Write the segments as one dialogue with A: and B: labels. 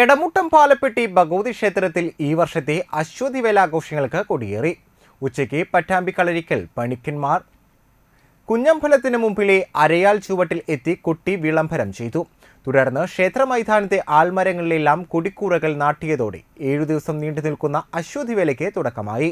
A: എടമുട്ടം പാലപ്പെട്ടി ഭഗവതി ക്ഷേത്രത്തിൽ ഈ വർഷത്തെ അശ്വതി വേലാഘോഷങ്ങൾക്ക് കൊടിയേറി. ഉച്ചയ്ക്ക് പട്ടാമ്പി കളരിക്കൽ പണിക്കന്മാർ കുഞ്ഞമ്പലത്തിന് മുമ്പിലെ അരയാൽ ചുവട്ടിൽ എത്തി കുട്ടി വിളംബരം ചെയ്തു. തുടർന്ന് ക്ഷേത്ര മൈതാനത്തെ ആൽമരങ്ങളിലെല്ലാം കൊടിക്കൂറകൾ നാട്ടിയതോടെ ഏഴു ദിവസം നീണ്ടു നിൽക്കുന്ന അശ്വതി വേലയ്ക്ക് തുടക്കമായി.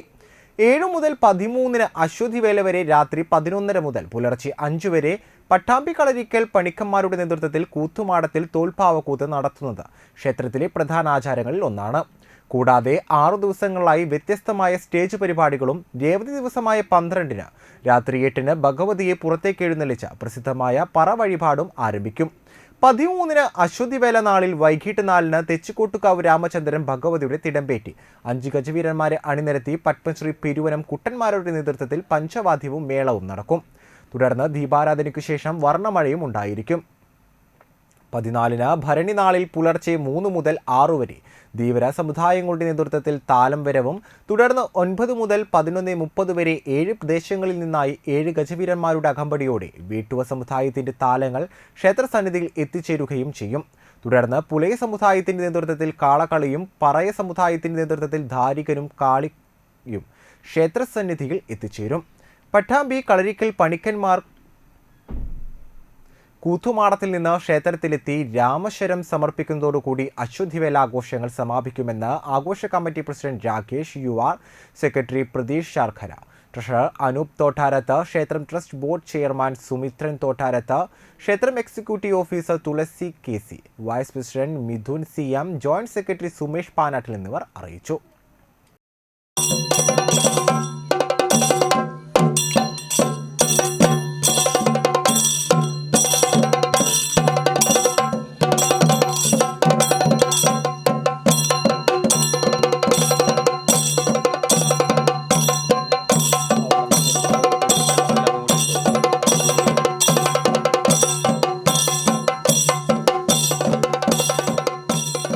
A: ഏഴു മുതൽ പതിമൂന്നിന് അശ്വതി വേല വരെ രാത്രി പതിനൊന്നര മുതൽ പുലർച്ചെ അഞ്ചു വരെ പട്ടാമ്പി കളരിക്കൽ പണിക്കന്മാരുടെ നേതൃത്വത്തിൽ കൂത്തുമാടത്തിൽ തോൽപ്പാവക്കൂത്ത് നടത്തുന്നത് ക്ഷേത്രത്തിലെ പ്രധാന ആചാരങ്ങളിൽ ഒന്നാണ്. കൂടാതെ ആറു ദിവസങ്ങളായി വ്യത്യസ്തമായ സ്റ്റേജ് പരിപാടികളും രേവതി ദിവസമായ പന്ത്രണ്ടിന് രാത്രി എട്ടിന് ഭഗവതിയെ പുറത്തേക്ക് എഴുന്നള്ളിച്ച പ്രസിദ്ധമായ പറ വഴിപാടും ആരംഭിക്കും. പതിമൂന്നിന് അശ്വതിവേല നാളിൽ വൈകിട്ട് നാലിന് തെച്ചിക്കോട്ടുകാവ് രാമചന്ദ്രൻ ഭഗവതിയുടെ തിടമ്പേറ്റി. അഞ്ച് ഗജവീരന്മാരെ അണിനിരത്തി പത്മശ്രീ പെരുവനം കുട്ടന്മാരുടെ നേതൃത്വത്തിൽ പഞ്ചവാദ്യവും മേളവും നടക്കും. തുടർന്ന് ദീപാരാധനയ്ക്കു ശേഷം വർണമഴയും ഉണ്ടായിരിക്കും. പതിനാലിന് ഭരണി നാളിൽ പുലർച്ചെ മൂന്ന് മുതൽ ആറു വരെ. ധീവര സമുദായങ്ങളുടെ നേതൃത്വത്തിൽ താലം വരവും തുടർന്ന് ഒൻപത് മുതൽ പതിനൊന്ന് മുപ്പത് വരെ ഏഴ് പ്രദേശങ്ങളിൽ നിന്നായി ഏഴ് ഗജവീരന്മാരുടെ അകമ്പടിയോടെ വീട്ടുവ സമുദായത്തിന്റെ താലങ്ങൾ ക്ഷേത്രസന്നിധിയിൽ എത്തിച്ചേരുകയും ചെയ്യും. തുടർന്ന് പുലയ സമുദായത്തിന്റെ നേതൃത്വത്തിൽ കാളക്കളിയും പറയ സമുദായത്തിന്റെ നേതൃത്വത്തിൽ ധാരികനും കാളിയും ക്ഷേത്രസന്നിധിയിൽ എത്തിച്ചേരും. പട്ടാമ്പി കളരിക്കൽ പണിക്കന്മാർ കൂത്തുമാടത്തിൽ നിന്ന് ക്ഷേത്രത്തിലെത്തി രാമശരം സമർപ്പിക്കുന്നതോടുകൂടി അശ്വതിവേല ആഘോഷങ്ങൾ സമാപിക്കുമെന്ന് ആഘോഷ committee president Rakesh U R secretary Pratheesh ശാർഖര treasurer Anoop Thottarath ക്ഷേത്രം trust board chairman Sumithran Thottarath ക്ഷേത്രം executive officer Thulasi K vice president Midhun C M joint secretary Sumesh Panattil എന്നിവർ അറിയിച്ചു.